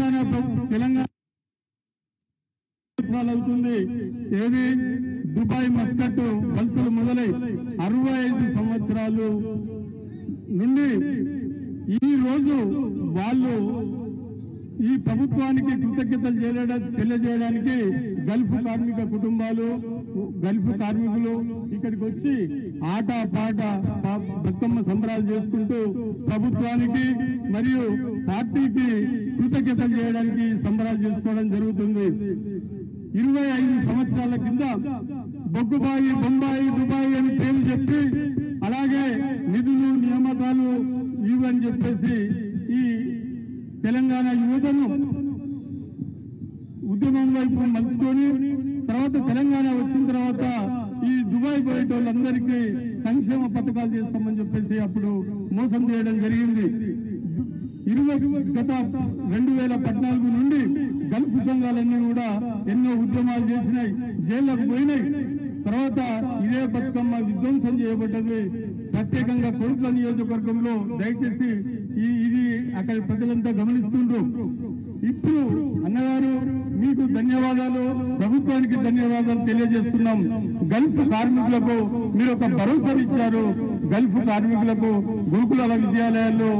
తెలంగాణ తెలంగాణ అవుతుంది. ఏది? Dubai Muscat పల్సులు మొదలై అరవై ఐదు సంవత్సరాలు నుండి ఈ రోజు వాళ్ళు ఈ ప్రభుత్వానికి కృతజ్ఞతలు చేయడం తెలియజేయడానికి గల్ఫ్ కార్మిక కుటుంబాలు గల్ఫ్ కార్మికులు ఇక్కడికి వచ్చి ఆట పాట బతుకమ్మ సంబరాలు చేసుకుంటూ ప్రభుత్వానికి మరియు పార్టీకి కృతజ్ఞతలు చేయడానికి సంబరాలు చేసుకోవడం జరుగుతుంది. ఇరవై ఐదు సంవత్సరాల కింద బొగ్గుబాయి బొంబాయి దుబాయ్ అని పేరు చెప్పి అలాగే నిధులు నియామకాలు ఇవని చెప్పేసి ఈ తెలంగాణ యువతను ఉద్యమం వైపు మలుచుకొని తర్వాత తెలంగాణ వచ్చిన తర్వాత ఈ దుబాయ్ పోయేటోళ్ళందరికీ సంక్షేమ పథకాలు చేస్తామని చెప్పేసి అప్పుడు మోసం చేయడం జరిగింది. ఇరవై గత రెండు వేల పద్నాలుగు నుండి గల్ఫ్ సంఘాలన్నీ కూడా ఎన్నో ఉద్యమాలు చేసినాయి జైళ్ళకు పోయినాయి. తర్వాత ఇదే బతుకమ్మ విధ్వంసం చేయబడ్డది. ప్రత్యేకంగా కొడుకుల నియోజకవర్గంలో దయచేసి ఈ ఇది అక్కడ ప్రజలంతా గమనిస్తుండ్రు. ఇప్పుడు అన్నగారు మీకు ధన్యవాదాలు ప్రభుత్వానికి ధన్యవాదాలు తెలియజేస్తున్నాం. గల్ఫ్ కార్మికులకు మీరు ఒక భరోసా ఇచ్చారు. గల్ఫ్ కార్మికులకు గురుకుల విద్యాలయాల్లో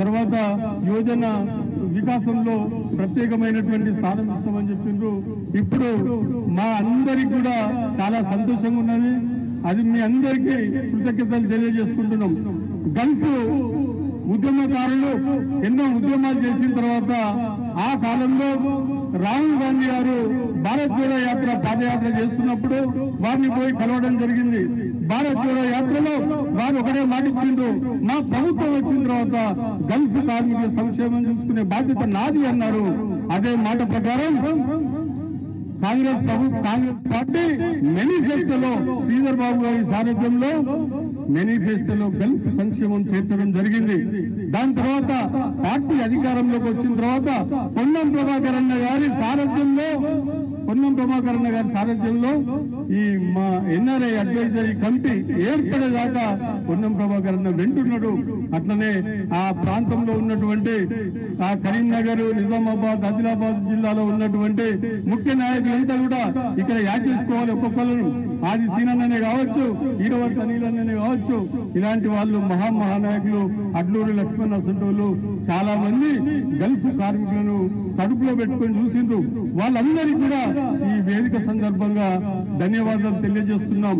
తర్వాత యోజన వికాసంలో ప్రత్యేకమైనటువంటి స్థానం ఇస్తామని చెప్పిండ్రు ఇప్పుడు మా అందరికి కూడా చాలా సంతోషంగా ఉన్నది. అది మీ అందరికీ కృతజ్ఞతలు తెలియజేసుకుంటున్నాం. గల్ఫ్ ఉద్యమకారులు ఎన్నో ఉద్యమాలు చేసిన తర్వాత ఆ కాలంలో రాహుల్ గాంధీ గారు భారత్ జోడో యాత్ర పాదయాత్ర చేస్తున్నప్పుడు వారిని పోయి కలవడం జరిగింది. భారత్ జోడో యాత్రలో వారు ఒకటే మాటిచ్చిండ్రు మా ప్రభుత్వం వచ్చిన తర్వాత గల్ఫ్ కార్మికుల సంక్షేమం చూసుకునే బాధ్యత నాది అన్నారు. అదే మాట ప్రకారం కాంగ్రెస్ ప్రభుత్వ కాంగ్రెస్ పార్టీ మేనిఫెస్టోలో శ్రీధర్ బాబు గారి సారథ్యంలో మేనిఫెస్టోలో గల్ఫ్ సంక్షేమం చేర్చడం జరిగింది. దాని తర్వాత పార్టీ అధికారంలోకి వచ్చిన తర్వాత పొన్నం ప్రభాకర్ అన్న గారి సారథ్యంలో పొన్నం ప్రభాకర్ గారి సారథ్యంలో ఈ మా ఎన్ఆర్ఐ అడ్వైజరీ కమిటీ ఏర్పడేదాకా పొన్నం ప్రభాకర్ అన్న వెంటున్నాడు. అట్లనే ఆ ప్రాంతంలో ఉన్నటువంటి ఆ కరీంనగర్ నిజామాబాద్ ఆదిలాబాద్ జిల్లాలో ఉన్నటువంటి ముఖ్య నాయకులంతా కూడా ఇక్కడ యాడ్ చేసుకోవాలి ఒక్కొక్కరు ఆది సీనన్ననే కావచ్చు ఈరవర్త నీలన్ననే కావచ్చు. ఇలాంటి వాళ్ళు మహా మహానాయకులు అడ్లూరు లక్ష్మణ అసంటోళ్ళు చాలా మంది గల్ఫ్ కార్మికులను కడుపులో పెట్టుకొని చూసిండ్రు. వాళ్ళందరికీ కూడా ఈ వేదిక సందర్భంగా ధన్యవాదాలు తెలియజేస్తున్నాం.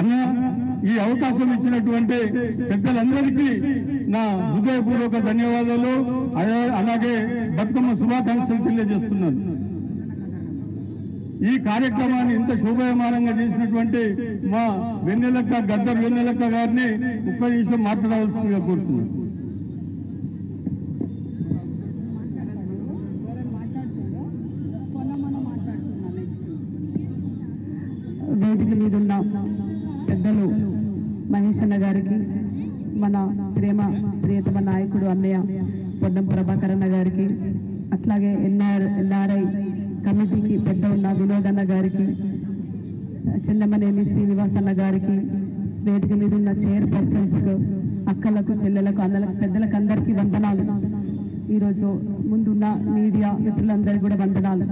అన్న ఈ అవకాశం ఇచ్చినటువంటి పెద్దలందరికీ నా హృదయపూర్వక ధన్యవాదాలు. అలాగే బతుకమ్మ శుభాకాంక్షలు తెలియజేస్తున్నాను. ఈ కార్యక్రమాన్ని ఇంత శోభయమానంగా చేసినటువంటి మా వెన్నెలక్క గద్ద వెన్నెలక్క గారిని ముప్పై నిమిషం మాట్లాడవలసిందిగా కోరుతున్నాను వేదిక మీద ఉన్న పెద్దలు మహేష్ అన్న గారికి మన ప్రేమ ప్రియతమ నాయకుడు అన్నయ్య పొన్నం ప్రభాకర్ అన్న గారికి అట్లాగే ఎన్ఆర్ ఎన్ఆర్ఐ కమిటీకి పెద్ద ఉన్న వినోద్ అన్న గారికి చిన్నమనేని శ్రీనివాసన్న గారికి వేదిక మీద ఉన్న చైర్పర్సన్స్కు అక్కలకు చెల్లెలకు అన్నలకు పెద్దలకు అందరికీ వందనాలు. ఈరోజు ముందున్న మీడియా మిత్రులందరికీ కూడా వందనాలు.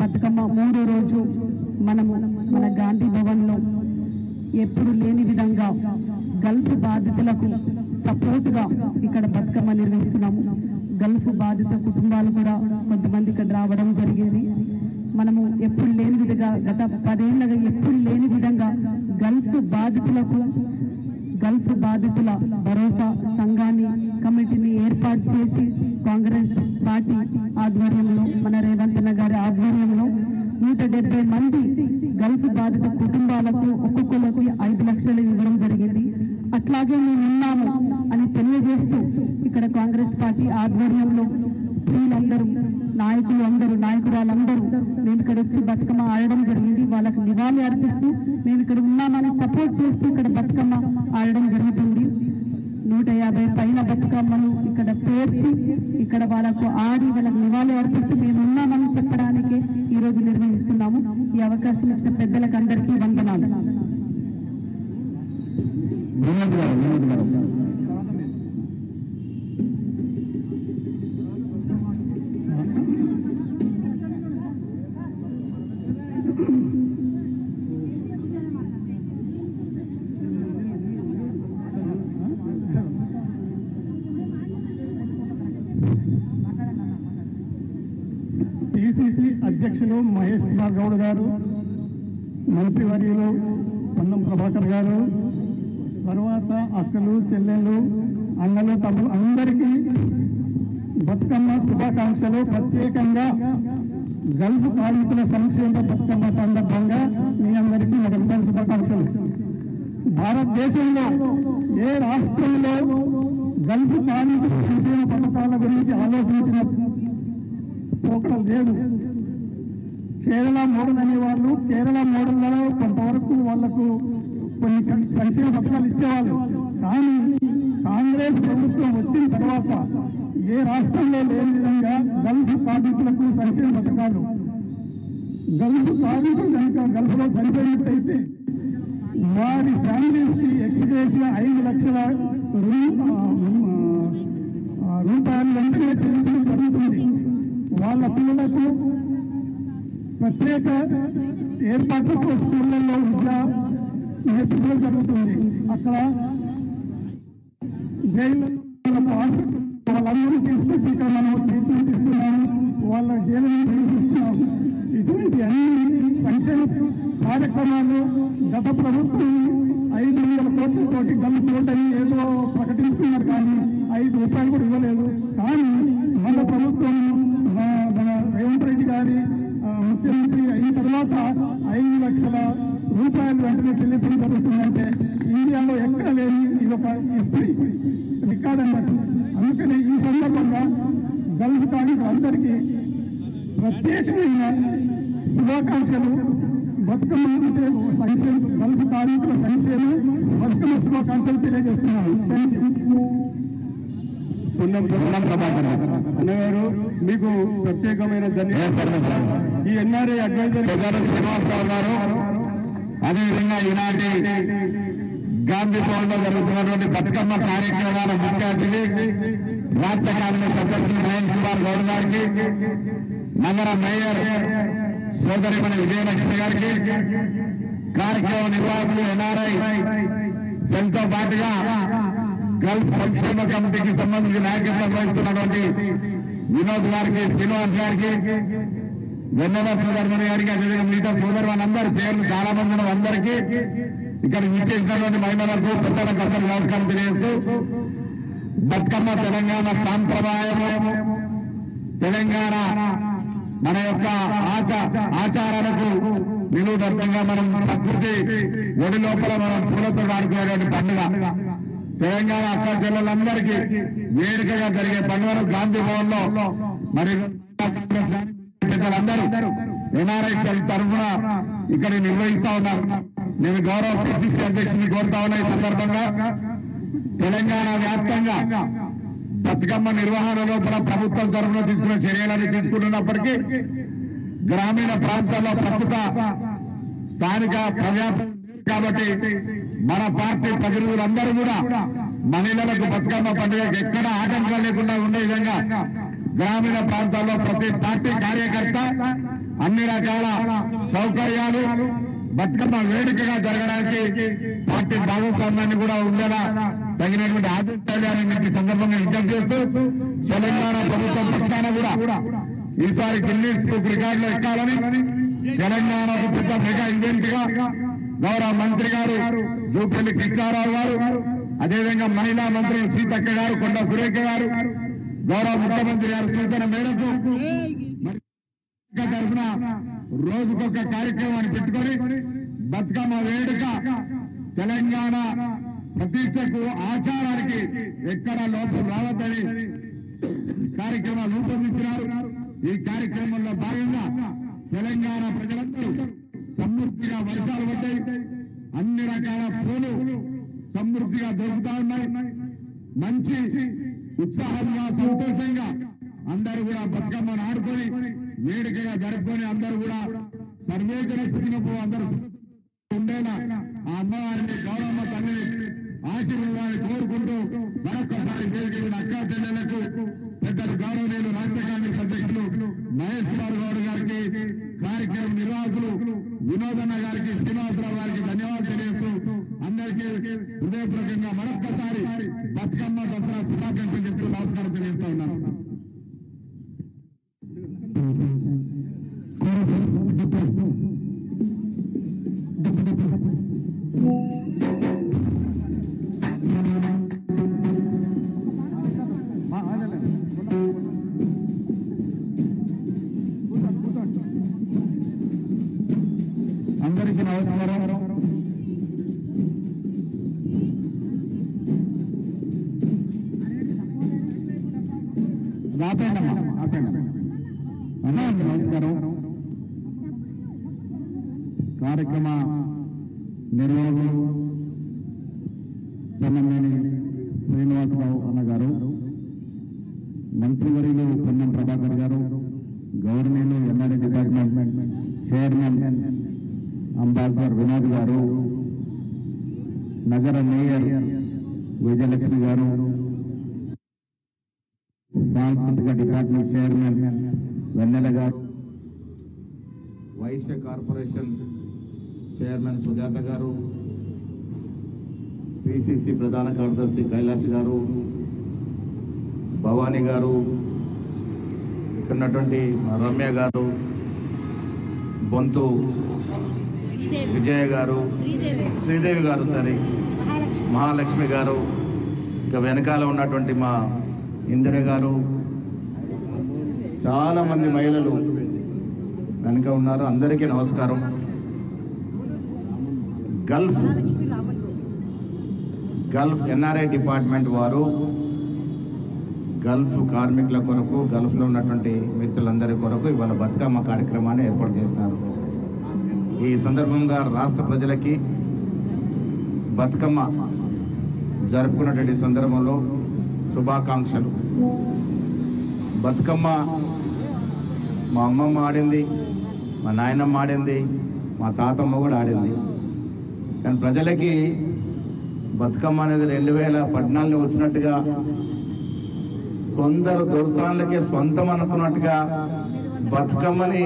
బతుకమ్మ మూడో రోజు మనము మన గాంధీ భవన్లో ఎప్పుడు లేని విధంగా గల్ఫ్ బాధితులకు సపోర్ట్గా ఇక్కడ బతుకమ్మ నిర్వహిస్తున్నాము. గల్ఫ్ బాధిత కుటుంబాలు కూడా కొంతమంది ఇక్కడ రావడం జరిగేది. మనము ఎప్పుడు లేని విధంగా గత పదేళ్ళుగా ఎప్పుడు లేని విధంగా గల్ఫ్ బాధితులకు గల్ఫ్ బాధితుల భరోసా సంఘాన్ని కమిటీని ఏర్పాటు చేసి కాంగ్రెస్ పార్టీ ఆధ్వర్యంలో మన రేవంత్ గారి ఆధ్వర్యంలో నూట డెబ్బై మంది గల్ఫ్ బాధిత కుటుంబాలకు ఒక్కొక్కరికి ఐదు లక్షలు ఇవ్వడం జరిగింది అట్లాగే మేము ఉన్నాము అని తెలియజేస్తూ ఇక్కడ కాంగ్రెస్ పార్టీ ఆధ్వర్యంలో స్త్రీలందరూ నాయకులు అందరూ నాయకురాలందరూ మేము ఇక్కడ వచ్చి బతుకమ్మ ఆడడం జరిగింది వాళ్ళకి నివాళి అర్పిస్తూ మేము ఇక్కడ ఉన్నామని సపోర్ట్ చేస్తూ ఇక్కడ బతుకమ్మ ఆడడం జరుగుతుంది నూట యాభై పైన బతుకమ్మలు ఇక్కడ పేర్చి ఇక్కడ వాళ్ళకు ఆడి వాళ్ళకి నివాళి అర్పిస్తూ మేము ఉన్నామని చెప్పడానికి ఈ రోజు నిర్వహిస్తున్నాము ఈ అవకాశం ఇచ్చిన పెద్దలకు అందరికీ వందనాలు వినోద్ గారు వినోద్ గారు పిసిసి అధ్యక్షులు మహేష్ కుమార్ గౌడ్ గారు మంత్రివర్యులు పొన్నం ప్రభాకర్ గారు తర్వాత అక్కలు చెల్లెళ్ళు అన్నలు తమ్ములు అందరికీ బతుకమ్మ శుభాకాంక్షలు. ప్రత్యేకంగా గల్ఫ్ కార్మికుల సంక్షేమ బతుకమ్మ సందర్భంగా మీ అందరికీ మొదటిసారి శుభాకాంక్షలు. భారతదేశంలో ఏ రాష్ట్రంలో గల్ఫ్ కార్మికుల సంక్షేమ పథకాల గురించి ఆలోచించిన పోకడం లేదు. కేరళ మోడల్ అనేవాళ్ళు కేరళ మోడల్లో కొంతవరకు వాళ్ళకు కొన్ని సంక్షేమ పథకాలు ఇచ్చేవాళ్ళు. కానీ కాంగ్రెస్ ప్రభుత్వం వచ్చిన తర్వాత ఏ రాష్ట్రంలో లేని విధంగా గల్ఫ్ బాధితులకు సంక్షేమ పథకాలు. గల్ఫ్ బాధితులు కనుక గల్ఫ్లో చనిపోయినట్టయితే వారి ఫ్యామిలీస్కి కి ఐదు లక్షల రూ- రూపాయలు వెంటనే చెల్లించడం జరుగుతుంది. వాళ్ళ పిల్లలకు ప్రత్యేక ఏర్పాట్లతో స్కూళ్ళల్లో విద్య నేర్పించడం జరుగుతుంది. అక్కడ జైలు వాళ్ళందరూ తీసుకొచ్చి ఇక్కడ మనం ట్రీట్మెంట్ ఇస్తున్నాము. వాళ్ళ జైలు ఇస్తున్నాము ఇటువంటి అన్ని సంక్షేమ కార్యక్రమాలు గత ప్రభుత్వం ఐదు వందల కోట్లతోటి గల్ఫ్ కోటని ఏదో ప్రకటించుకున్నారు కానీ ఐదు రూపాయలు కూడా ఇవ్వలేదు. కానీ మన ప్రభుత్వం మన- మన రేవంత్ రెడ్డి గారి ముఖ్యమంత్రి అయిన తర్వాత ఐదు లక్షల రూపాయలు వెంటనే చెల్లించడం జరుగుతుందంటే ఇండియాలో ఎక్కడ లేని ఇది ఒక హిస్టరీ రికార్డ్ అన్నట్టు అందుకని ఈ సందర్భంగా గల్ఫ్ కార్మికులందరికీ ప్రత్యేకమైన శుభాకాంక్షలు. బతుకమ్మ అంటే సంక్షేమ గల్ఫ్ కార్మికుల సంక్షేమం బతుకమ్మ శుభాకాంక్షలు తెలియజేస్తున్నాను. పుణ్యం పుణ్యం ప్రభాకర్ అన్నగారు మీకు ప్రత్యేకమైన ధన్యవాదాలు. ఈ ఎన్ఆర్ఐ అడ్వైజర్ పెద్దలు శ్రీనివాసరావు గారు అదేవిధంగా ఈనాటి గాంధీ భవన్ జరుగుతున్నటువంటి బతుకమ్మ కార్యక్రమాల ముఖ్య అతిథి రాష్ట్ర కాంగ్రెస్ అధ్యక్షులు మహేష్ కుమార్ గౌడ్ గారికి నగర మేయర్ సోదరిమణి విజయలక్ష్మి గారికి కార్యక్రమ నిర్వాహకులు ఎన్ఆర్ఐ సెల్తో పాటుగా గల్ఫ్ సంక్షేమ కమిటీకి సంబంధించి నాయకత్వం వహిస్తున్నటువంటి వినోద్ గారికి శ్రీనివాస్ గారికి వెన్నెల సోదరుమణి గారికి అదేవిధంగా మిగతా సోదరు వాళ్ళందరి పేర్లు చాలా మంది ఉన్న అందరికీ ఇక్కడ నిశ్చయించినటువంటి మహిళలకు పెద్దలకు అందరూ నమస్కారం తెలియజేస్తూ బతుకమ్మ తెలంగాణ సాంప్రదాయము తెలంగాణ మన యొక్క ఆచ ఆచారాలకు నిలువుదత్తంగా మనం ప్రకృతి ఒడి లోపల మనం పూలతో ఆడుకునేటువంటి పండుగ. తెలంగాణ అక్క చెల్లెలందరికీ వేడుకగా జరిగే పండుగను గాంధీ భవన్లో మరి పెద్దలందరూ ఎన్ఆర్ఐ తరఫున ఇక్కడ నిర్వహిస్తా ఉన్నారు. నేను గౌరవ పిసిసి అధ్యక్షుని కోరుతా ఉన్నా ఈ సందర్భంగా. తెలంగాణ వ్యాప్తంగా బతుకమ్మ నిర్వహణ లోపల ప్రభుత్వం తరఫున తీసుకున్న చర్యలను తీసుకుంటున్నప్పటికీ గ్రామీణ ప్రాంతాల్లో ప్రస్తుత స్థానిక ప్రజా కాబట్టి మన పార్టీ ప్రతినిధులందరూ కూడా మహిళలకు బతుకమ్మ పండుగకి ఎక్కడ ఆటంకం లేకుండా ఉండే విధంగా గ్రామీణ ప్రాంతాల్లో ప్రతి పార్టీ కార్యకర్త అన్ని రకాల సౌకర్యాలు బతుకమ్మ వేడుకగా జరగడానికి పార్టీ భాగస్వామ్యాన్ని కూడా ఉండేలా తగినటువంటి ఆదిత్యాన్ని మీకు సందర్భంగా విజ్ఞప్తి చేస్తూ తెలంగాణ ప్రభుత్వం పక్షాన కూడా ఈసారి గిన్నీస్ బుక్ రికార్డులు ఎక్కాలని తెలంగాణకు పెద్ద మెగా ఈవెంట్గా గౌరవ మంత్రి గారు జూపల్లి కృష్ణారావు గారు అదేవిధంగా మహిళా మంత్రి సీతక్క గారు కొండ సురేఖ గారు గౌరవ ముఖ్యమంత్రి గారు సూచన మేరకు తరఫున రోజుకొక కార్యక్రమాన్ని పెట్టుకొని బతుకమ్మ వేడుక తెలంగాణ ప్రతిష్టకు ఆచారానికి ఎక్కడ లోపం రావద్దని కార్యక్రమాలు రూపొందించినారు. ఈ కార్యక్రమంలో భాగంగా తెలంగాణ ప్రజలందరూ సమృద్ధిగా వర్షాలు పడ్డాయి. అన్ని రకాల పూలు సమృద్ధిగా దొరుకుతా ఉన్నాయి. మంచి ఉత్సాహంగా సంతోషంగా అందరూ కూడా బతుకమ్మను ఆడుకొని వేడుకగా జరుపుకొని అందరూ కూడా సర్వేజన సుఖినపు అందరూ ఉండేలా ఆ అమ్మవారిని గౌరమ్మ తల్లిని ఆశీర్వాదాన్ని కోరుకుంటూ మరొకసారి వేదికైన అక్కా చెల్లెలకు పెద్దలు గౌరవనీయులు రాష్ట్ర కాంగ్రెస్ అధ్యక్షులు మహేష్ గౌడ్ గారికి కార్యక్రమ నిర్వాహకులు వినోదన్న గారికి శ్రీనివాసరావు గారికి ధన్యవాదాలు తెలియజేస్తూ అందరికీ హృదయపూర్వకంగా మరొక్కసారి బతుకమ్మ దసరా శుభాకాంక్షలు చెప్తూ నమస్కారం తెలియజేస్తా ఉన్నాను Thank you. నగర మేయర్ విజయలక్ష్మి గారు సాంస్కృతిక డిపార్ట్మెంట్ చైర్మన్ వెన్నెల గారు వైశ్య కార్పొరేషన్ చైర్మన్ సుజాత గారు పిసిసి ప్రధాన కార్యదర్శి కైలాష్ గారు భవానీ గారు ఇక్కడ ఉన్నటువంటి రమ్య గారు బొంతు విజయ గారు శ్రీదేవి. గారు సరే. మహాలక్ష్మి. గారు ఇక వెనకాల ఉన్నటువంటి మా ఇందిర గారు చాలా మంది మహిళలు వెనక ఉన్నారు. అందరికీ నమస్కారం. గల్ఫ్. గల్ఫ్ ఎన్ఆర్ఐ డిపార్ట్మెంట్ వారు గల్ఫ్ కార్మికుల కొరకు గల్ఫ్లో ఉన్నటువంటి మిత్రులందరి కొరకు ఇవాళ బతుకమ్మ కార్యక్రమాన్ని ఏర్పాటు చేసినారు ఈ సందర్భంగా రాష్ట్ర ప్రజలకి బతుకమ్మ జరుపుకున్నటువంటి సందర్భంలో శుభాకాంక్షలు. బతుకమ్మ మా అమ్మమ్మ ఆడింది మా నాయనమ్మ ఆడింది మా తాతమ్మ కూడా ఆడింది. కానీ ప్రజలకి బతుకమ్మ అనేది రెండు వేల పద్నాలుగులో వచ్చినట్టుగా కొందరు దొరసాన్లకే సొంతం అనుకున్నట్టుగా బతుకమ్మని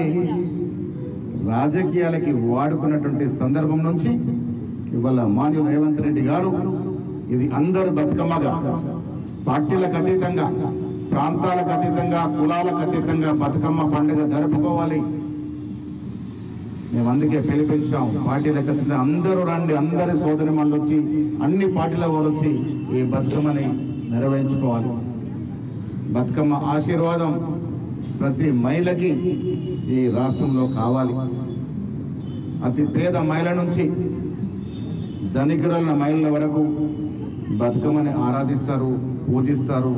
రాజకీయాలకి వాడుకున్నటువంటి సందర్భం నుంచి ఇవాళ మాన్యు రేవంత్ రెడ్డి గారు ఇది అందరు బతుకమ్మగా పార్టీలకు అతీతంగా ప్రాంతాలకు అతీతంగా కులాలకు అతీతంగా బతుకమ్మ పండుగ జరుపుకోవాలి. మేము అందుకే పిలిపించాం పార్టీలకు అతీతంగా అందరూ రండి అందరి సోదరి వచ్చి అన్ని పార్టీల వారు వచ్చి ఈ బతుకమ్మని నిర్వహించుకోవాలి బతుకమ్మ ఆశీర్వాదం ప్రతి మహిళకి ఈ రాష్ట్రంలో కావాలి. అతి పేద మహిళ నుంచి ధనికురాల మహిళల వరకు బతుకమ్మని ఆరాధిస్తారు పూజిస్తారు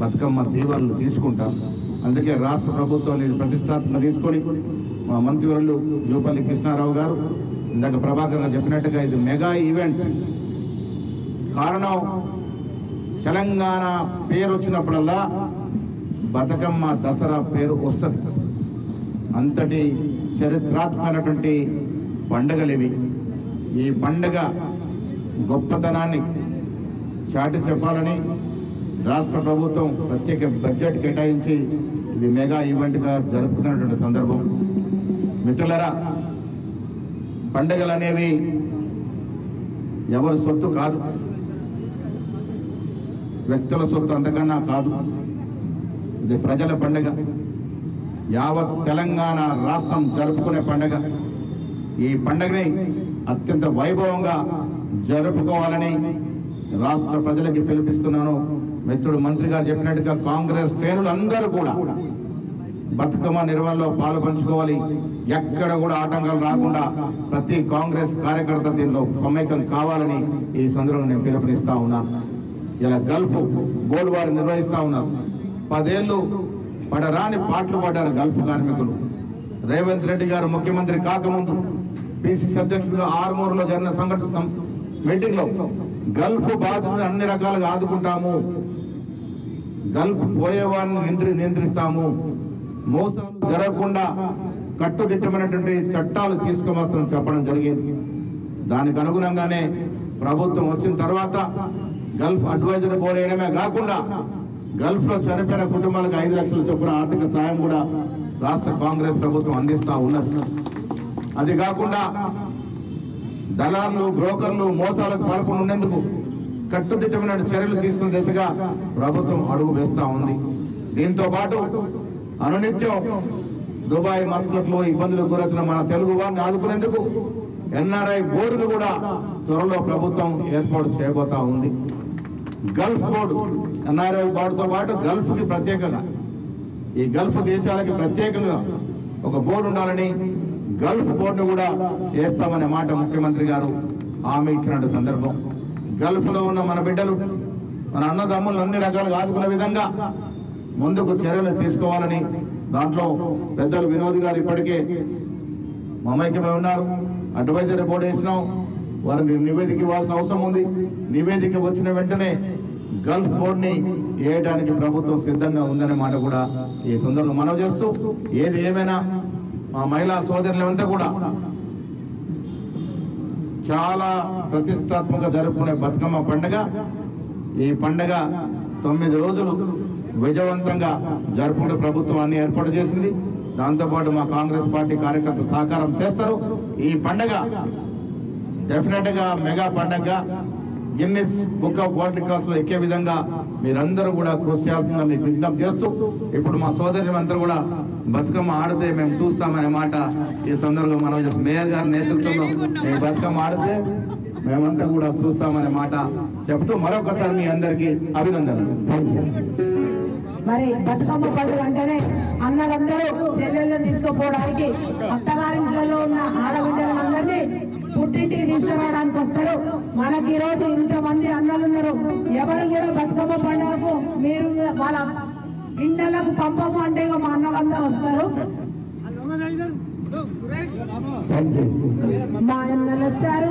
బతుకమ్మ దీవెనలు తీసుకుంటారు అందుకే రాష్ట్ర ప్రభుత్వం ఇది ప్రతిష్టాత్మక తీసుకొని మా మంత్రివర్యులు జూపల్లి కృష్ణారావు గారు ఇందాక ప్రభాకర్ గారు చెప్పినట్టుగా ఇది మెగా ఈవెంట్. కారణం తెలంగాణ పేరు వచ్చినప్పుడల్లా బతుకమ్మ దసరా పేరు వస్తుంది. అంతటి చరిత్రాత్మకమైనటువంటి పండుగలు ఇవి ఈ పండుగ గొప్పతనాన్ని చాటి చెప్పాలని రాష్ట్ర ప్రభుత్వం ప్రత్యేక బడ్జెట్ కేటాయించి ఇది మెగా ఈవెంట్గా జరుపుతున్నటువంటి సందర్భం. మిత్రులరా పండుగలు అనేవి ఎవరి సొత్తు కాదు. వ్యక్తుల సొత్తు అంతకన్నా కాదు. ఇది ప్రజల పండుగ. యావత్ తెలంగాణ రాష్ట్రం జరుపుకునే పండగ. ఈ పండగని అత్యంత వైభవంగా జరుపుకోవాలని రాష్ట్ర ప్రజలకి పిలిపిస్తున్నాను. మిత్రుడు మంత్రి గారు చెప్పినట్టుగా కాంగ్రెస్ శ్రేణులందరూ కూడా బతుకమ్మ నిర్వహణలో పాలు పంచుకోవాలి. ఎక్కడ కూడా ఆటంకాలు రాకుండా ప్రతి కాంగ్రెస్ కార్యకర్త దీనిలో సమైక్యం కావాలని ఈ సందర్భంగా నేను పిలుపునిస్తా ఉన్నాను ఇలా గల్ఫ్ గోల్డ్ వారు నిర్వహిస్తా ఉన్నారు. పదేళ్ళు పడరాని పాటలు పాడారు గల్ఫ్ కార్మికులు. రేవంత్ రెడ్డి గారు ముఖ్యమంత్రి కాకముందు పిసిసి అధ్యక్షుడిగా ఆరుమూరులో జరిగిన సంఘటన మీటింగ్లో గల్ఫ్ బాధితులను అన్ని రకాలుగా ఆదుకుంటాము. గల్ఫ్ పోయేవారిని నియంత్రి నియంత్రిస్తాము మోసాలు జరగకుండా కట్టుదిట్టమైనటువంటి చట్టాలు తీసుకోవచ్చని చెప్పడం జరిగింది. దానికి అనుగుణంగానే ప్రభుత్వం వచ్చిన తర్వాత గల్ఫ్ అడ్వైజర్ బోర్డు వేయడమే కాకుండా గల్ఫ్లో చనిపోయిన కుటుంబాలకు ఐదు లక్షల చొప్పున ఆర్థిక సాయం కూడా రాష్ట్ర కాంగ్రెస్ ప్రభుత్వం అందిస్తా ఉన్నది. అది కాకుండా దళాలు బ్రోకర్లు మోసాలకు పాల్పొని ఉండేందుకు కట్టుదిట్టమైన చర్యలు తీసుకునే దిశగా ప్రభుత్వం అడుగు వేస్తా ఉంది. దీంతో పాటు అనునిత్యం దుబాయ్ మస్కట్లో ఇబ్బందులు గురవుతున్న మన తెలుగు వారిని ఆదుకునేందుకు ఎన్ఆర్ఐ బోర్డును కూడా త్వరలో ప్రభుత్వం ఏర్పాటు చేయబోతా ఉంది. గల్ఫ్ బోర్డు ఎన్ఆర్ఐ బోర్డుతో పాటు గల్ఫ్కి ప్రత్యేకంగా. ఈ గల్ఫ్ దేశాలకి ప్రత్యేకంగా ఒక బోర్డు ఉండాలని గల్ఫ్ బోర్డు కూడా వేస్తామనే మాట ముఖ్యమంత్రి గారు హామీ ఇచ్చినట్టు సందర్భం. గల్ఫ్లో ఉన్న మన బిడ్డలు మన అన్నదమ్ములను అన్ని రకాలుగా ఆదుకునే విధంగా ముందుకు చర్యలు తీసుకోవాలని దాంట్లో పెద్దలు వినోద్ గారు ఇప్పటికే మమైక్యమై ఉన్నారు. అడ్వైజరీ బోర్డు వేసినాం. వారికి నివేదిక ఇవ్వాల్సిన అవసరం ఉంది. నివేదిక వచ్చిన వెంటనే గల్ఫ్ బోర్డ్ని వేయడానికి ప్రభుత్వం సిద్ధంగా ఉందనే మాట కూడా ఈ సందర్భంగా మనం చేస్తూ ఏది ఏమైనా మా మహిళా సోదరులంతా కూడా చాలా ప్రతిష్టాత్మక జరుపుకునే బతుకమ్మ పండుగ. ఈ పండుగ తొమ్మిది రోజులు విజయవంతంగా జరుపుకునే ప్రభుత్వం అన్ని ఏర్పాటు చేసింది. దాంతోపాటు మా కాంగ్రెస్ పార్టీ కార్యకర్త సహకారం చేస్తారు. ఈ పండుగ డెఫినెట్గా మెగా పండుగ గిన్నిస్ బుక్ ఆఫ్ వరల్డ్ రికార్డ్స్లో ఎక్కే విధంగా మీరందరూ కూడా కృషి చేస్తుందని విజ్ఞప్తి చేస్తూ ఇప్పుడు మా సోదరులు అందరూ కూడా బతుకమ్మ ఆడితే మేము చూస్తామనే మాట ఈ సందర్భంగా మనం చేస్తాం. మేయర్ గారి నేతృత్వంలో మేము బతుకమ్మ ఆడితే మేమంతా కూడా చూస్తామనే మాట చెప్తూ మరొకసారి మీ అందరికీ అభినందనలు మరి బతుకమ్మ పండుగ అంటేనే అన్నలందరూ చెల్లెళ్ళు తీసుకుపోవడానికి అత్తగారింట్లలో ఉన్న ఆడబిడ్డలందరినీ పుట్టింటికి తీసుకురావడానికి వస్తారు. మనకి ఈరోజు ఇంత ఇంతమంది అన్నలు ఉన్నారు ఎవరు కూడా బతుకమ్మ పండుగకు మీరు వాళ్ళ ఇంటలకు పంపము అంటే ఇక మా అన్నలందరూ వస్తారు. మా అన్నలు వచ్చారు